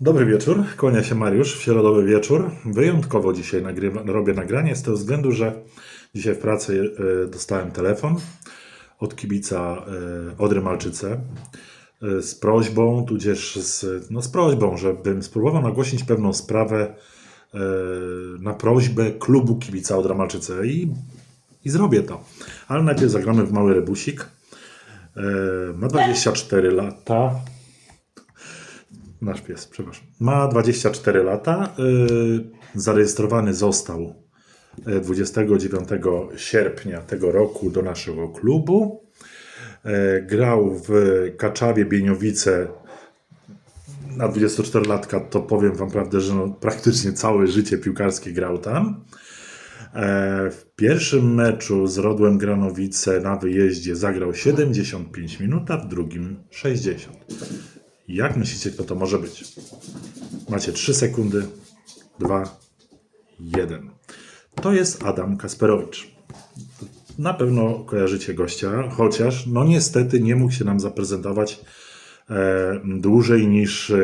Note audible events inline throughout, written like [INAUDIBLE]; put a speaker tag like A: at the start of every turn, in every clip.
A: Dobry wieczór, kłania się Mariusz w środowy wieczór. Wyjątkowo dzisiaj nagrywa, robię nagranie z tego względu, że dzisiaj w pracy e, dostałem telefon od kibica e, Odry Malczyce e, z prośbą, tudzież z, no z prośbą, żebym spróbował nagłośnić pewną sprawę na prośbę klubu kibica Odra Malczyce i, i zrobię to. Ale najpierw zagramy w mały rebusik. Ma 24 lata. Nasz pies, przepraszam. Ma 24 lata. Yy, zarejestrowany został yy, 29 sierpnia tego roku do naszego klubu. Yy, grał w Kaczawie Bieniowice na 24-latka, to powiem Wam prawdę, że no, praktycznie całe życie piłkarskie grał tam. W pierwszym meczu z Rodłem Granowice na wyjeździe zagrał 75 minut, a w drugim 60. Jak myślicie, kto to może być? Macie 3 sekundy. 2, 1. To jest Adam Kasperowicz. Na pewno kojarzycie gościa, chociaż no niestety nie mógł się nam zaprezentować e, dłużej niż e,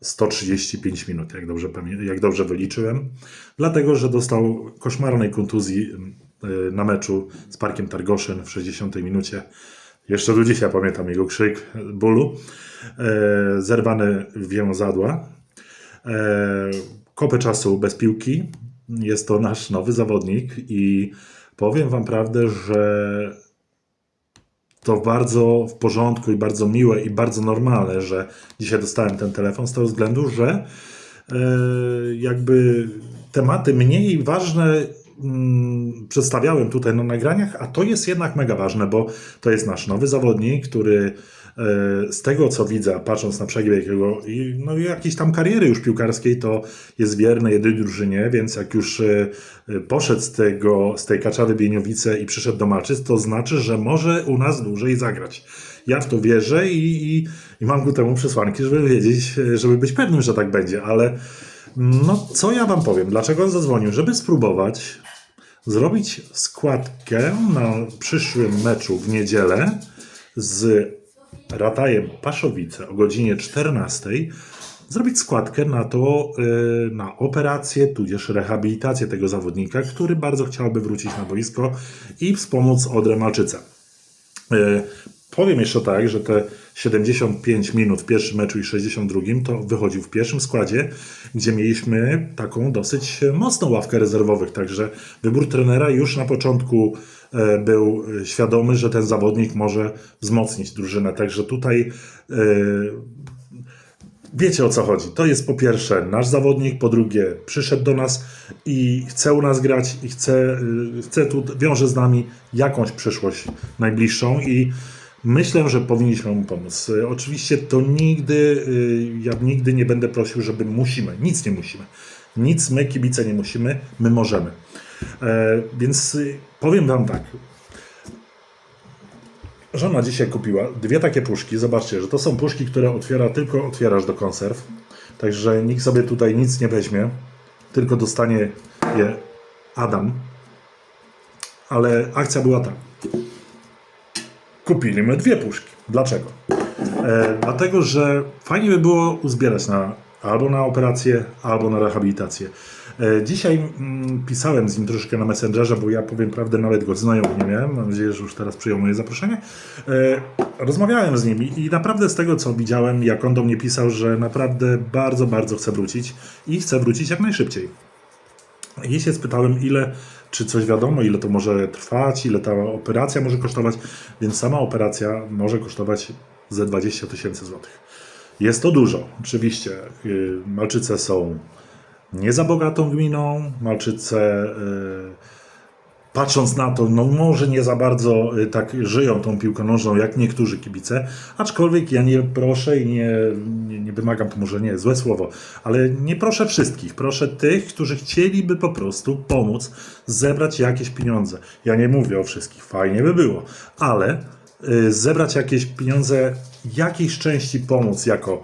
A: 135 minut, jak dobrze, jak dobrze wyliczyłem, dlatego że dostał koszmarnej kontuzji e, na meczu z Parkiem Targoszyn w 60 minucie. Jeszcze do dzisiaj pamiętam jego krzyk bólu. E, zerwany wiązadła. E, kopę czasu bez piłki. Jest to nasz nowy zawodnik i powiem Wam prawdę, że to bardzo w porządku i bardzo miłe i bardzo normalne, że dzisiaj dostałem ten telefon z tego względu, że e, jakby tematy mniej ważne przedstawiałem tutaj na nagraniach, a to jest jednak mega ważne, bo to jest nasz nowy zawodnik, który e, z tego co widzę, patrząc na przebieg jego no, jakiejś tam kariery już piłkarskiej, to jest wierny jednej drużynie, więc jak już e, poszedł z, tego, z tej Kaczawy Bieniowice i przyszedł do Malczyc, to znaczy, że może u nas dłużej zagrać. Ja w to wierzę i, i, i mam ku temu przesłanki, żeby wiedzieć, e, żeby być pewnym, że tak będzie, ale no co ja wam powiem, dlaczego on zadzwonił? Żeby spróbować zrobić składkę na przyszłym meczu w niedzielę z Ratajem Paszowice o godzinie 14. Zrobić składkę na to, y, na operację, tudzież rehabilitację tego zawodnika, który bardzo chciałby wrócić na boisko i wspomóc Odrę Malczyce. E, Powiem jeszcze tak, że te 75 minut w pierwszym meczu i 62 to wychodził w pierwszym składzie, gdzie mieliśmy taką dosyć mocną ławkę rezerwowych. Także wybór trenera już na początku e, był e, świadomy, że ten zawodnik może wzmocnić drużynę. Także tutaj e, wiecie o co chodzi. To jest po pierwsze nasz zawodnik, po drugie przyszedł do nas i chce u nas grać i chce, chce tu, wiąże z nami jakąś przyszłość najbliższą i myślę, że powinniśmy mu pomóc. Y, Oczywiście to nigdy, y, ja nigdy nie będę prosił, żeby musimy, nic nie musimy. Nic my kibice nie musimy, my możemy. E, Więc y, powiem wam tak, Żona dzisiaj kupiła dwie takie puszki. Zobaczcie, że to są puszki, które otwiera tylko otwierasz do konserw. Także nikt sobie tutaj nic nie weźmie, tylko dostanie je Adam. Ale akcja była tak. Kupiliśmy dwie puszki. Dlaczego? E, dlatego, że fajnie by było uzbierać na, albo na operację, albo na rehabilitację. E, dzisiaj mm, pisałem z nim troszeczkę na Messengerze, bo ja powiem prawdę, nawet go znajomych nie miałem. Mam nadzieję, że już teraz przyjął moje zaproszenie. E, rozmawiałem z nim i, i naprawdę z tego, co widziałem, jak on do mnie pisał, że naprawdę bardzo, bardzo chce wrócić i chce wrócić jak najszybciej. I się spytałem, ile, czy coś wiadomo, ile to może trwać, ile ta operacja może kosztować, więc sama operacja może kosztować ze 20 tysięcy złotych. Jest to dużo, oczywiście. Yy, Malczyce są nie za bogatą gminą, Malczyce, yy, patrząc na to, no może nie za bardzo y, tak żyją tą piłką nożną jak niektórzy kibice, aczkolwiek ja nie proszę i nie, nie, nie wymagam, to może nie złe słowo, ale nie proszę wszystkich, proszę tych, którzy chcieliby po prostu pomóc zebrać jakieś pieniądze. Ja nie mówię o wszystkich, fajnie by było, ale y, zebrać jakieś pieniądze, jakiejś części pomóc jako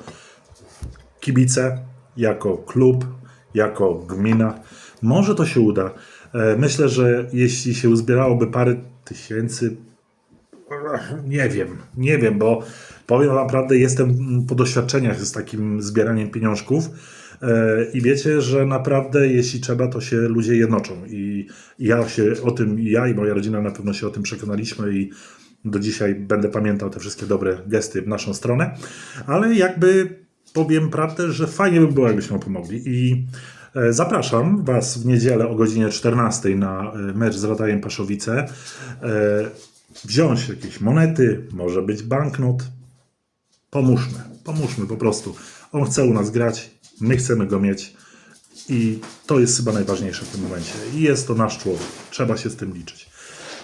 A: kibice, jako klub, jako gmina. Może to się uda. E, Myślę, że jeśli się uzbierałoby parę tysięcy, nie wiem, nie wiem, bo powiem naprawdę, jestem po doświadczeniach z takim zbieraniem pieniążków e, i wiecie, że naprawdę jeśli trzeba, to się ludzie jednoczą. I ja się o tym, ja i moja rodzina na pewno się o tym przekonaliśmy i do dzisiaj będę pamiętał te wszystkie dobre gesty w naszą stronę, ale jakby powiem prawdę, że fajnie by było, jakbyśmy pomogli. I Zapraszam Was w niedzielę o godzinie 14 na e, mecz z Ratajem Paszowice. E, Wziąć jakieś monety, może być banknot. Pomóżmy, pomóżmy po prostu. On chce u nas grać, my chcemy go mieć i to jest chyba najważniejsze w tym momencie. I jest to nasz człowiek, trzeba się z tym liczyć.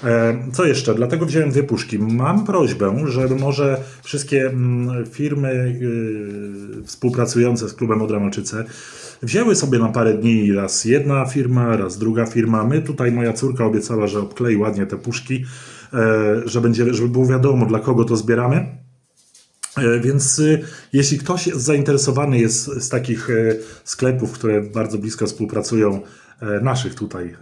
A: E, Co jeszcze? Dlatego wziąłem dwie puszki. Mam prośbę, żeby może wszystkie mm, firmy yy, współpracujące z klubem Odramalczyce wzięły sobie na parę dni raz jedna firma, raz druga firma. My tutaj, moja córka obiecała, że obklei ładnie te puszki, e, że będzie, żeby było wiadomo, dla kogo to zbieramy. E, Więc y, jeśli ktoś zainteresowany jest z takich sklepów, które bardzo blisko współpracują, naszych tutaj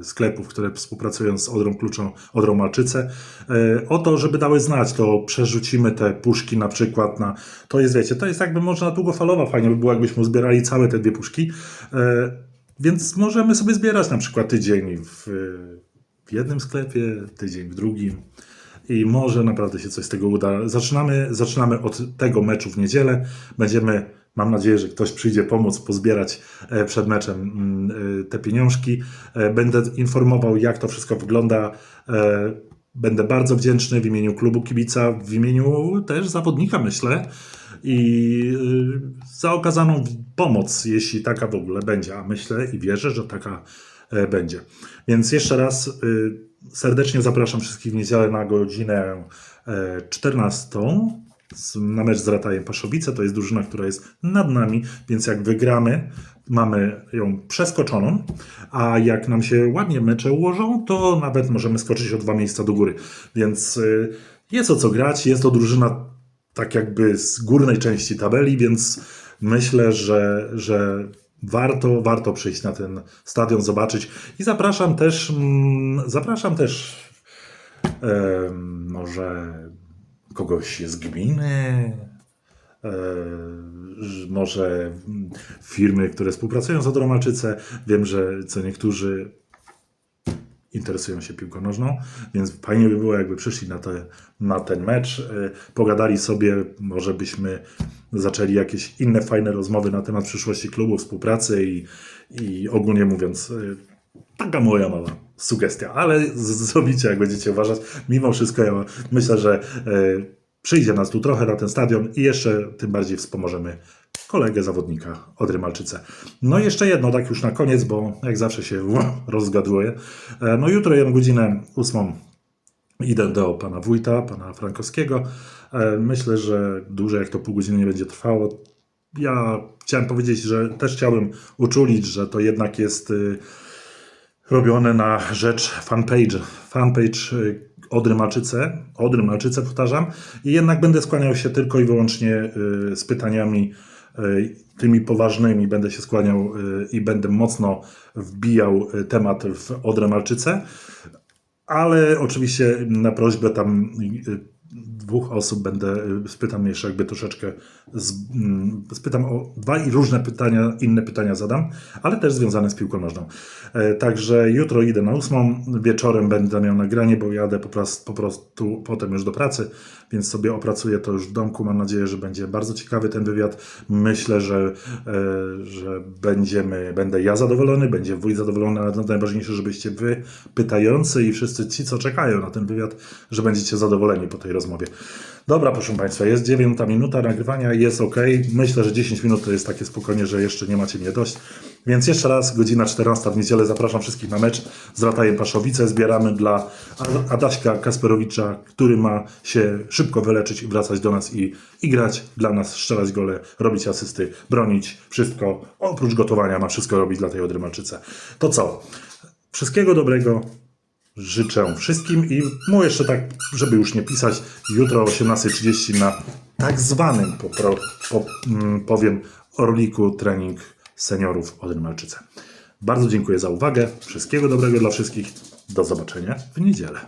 A: e, sklepów, które współpracują z Odrą Kluczą, Odrą Malczyce, e, o to, żeby dały znać, to przerzucimy te puszki na przykład na, to jest wiecie, to jest jakby można długofalowa, fajnie by było jakbyśmy zbierali całe te dwie puszki, E, więc możemy sobie zbierać na przykład tydzień w, w jednym sklepie, tydzień w drugim. I może naprawdę się coś z tego uda. Zaczynamy, zaczynamy od tego meczu w niedzielę. Będziemy, mam nadzieję, że ktoś przyjdzie pomóc pozbierać e, przed meczem mm, e, te pieniążki. E, Będę informował, jak to wszystko wygląda. Będę bardzo wdzięczny w imieniu klubu kibica, w imieniu też zawodnika, myślę. I za okazaną pomoc, jeśli taka w ogóle będzie, a myślę i wierzę, że taka będzie. Więc jeszcze raz serdecznie zapraszam wszystkich w niedzielę na godzinę e, 14 z- na mecz z Ratajem Paszowice. To jest drużyna, która jest nad nami, więc jak wygramy, mamy ją przeskoczoną, a jak nam się ładnie mecze ułożą, to nawet możemy skoczyć o dwa miejsca do góry. Więc y, jest o co grać, jest to drużyna tak jakby z górnej części tabeli, więc myślę, że, że warto, warto przyjść na ten stadion, zobaczyć. I zapraszam też, mm, zapraszam też em, może kogoś z gminy, e, może firmy, które współpracują z Odromalczyce. Wiem, że co niektórzy interesują się piłką nożną, więc fajnie by było, jakby przyszli na, te, na ten mecz, y, pogadali sobie, może byśmy zaczęli jakieś inne fajne rozmowy na temat przyszłości klubu, współpracy i, i ogólnie mówiąc, y, taka moja mała sugestia, ale zrobicie jak będziecie uważać. Mimo wszystko ja myślę, że y, przyjdzie nas tu trochę na ten stadion i jeszcze tym bardziej wspomożemy kolegę zawodnika Odry Malczyce. No i jeszcze jedno, tak już na koniec, bo jak zawsze się [LAUGHS] rozgaduję. E, No jutro ją godzinę ósmą idę do pana wójta, pana Frankowskiego. E, Myślę, że dłużej jak to pół godziny nie będzie trwało. Ja chciałem powiedzieć, że też chciałbym uczulić, że to jednak jest y, robione na rzecz fanpage. Fanpage y, Odry Malczyce, Odry Malczyce powtarzam, i jednak będę skłaniał się tylko i wyłącznie y, z pytaniami y, tymi poważnymi, będę się skłaniał i będę mocno wbijał temat w Odrę Malczyce, ale oczywiście na prośbę tam dwóch osób będę, y, spytam jeszcze jakby troszeczkę, z, mm, spytam o dwa i różne pytania, inne pytania zadam, ale też związane z piłką nożną. E, Także jutro idę na ósmą, wieczorem będę miał nagranie, bo jadę po prostu, po prostu potem już do pracy, więc sobie opracuję to już w domku. Mam nadzieję, że będzie bardzo ciekawy ten wywiad. Myślę, że, e, że będziemy, będę ja zadowolony, będzie wójt zadowolony, ale najważniejsze, żebyście wy pytający i wszyscy ci, co czekają na ten wywiad, że będziecie zadowoleni po tej rozmowie. Dobra, proszę Państwa, jest dziewiąta minuta nagrywania, jest ok. Myślę, że 10 minut to jest takie spokojnie, że jeszcze nie macie mnie dość. Więc jeszcze raz, godzina 14 w niedzielę, zapraszam wszystkich na mecz z Ratajem Paszowice. Zbieramy dla Ad- Adaśka Kasperowicza, który ma się szybko wyleczyć i wracać do nas i, i grać dla nas, strzelać gole, robić asysty, bronić, wszystko. Oprócz gotowania ma wszystko robić dla tej Odrymalczyce. To co? Wszystkiego dobrego, życzę wszystkim i mu jeszcze tak, żeby już nie pisać, jutro o 18.30 na tak zwanym, po, pro- po, mm, powiem, Orliku trening seniorów Odrymalczyce. Bardzo dziękuję za uwagę, wszystkiego dobrego dla wszystkich, do zobaczenia w niedzielę.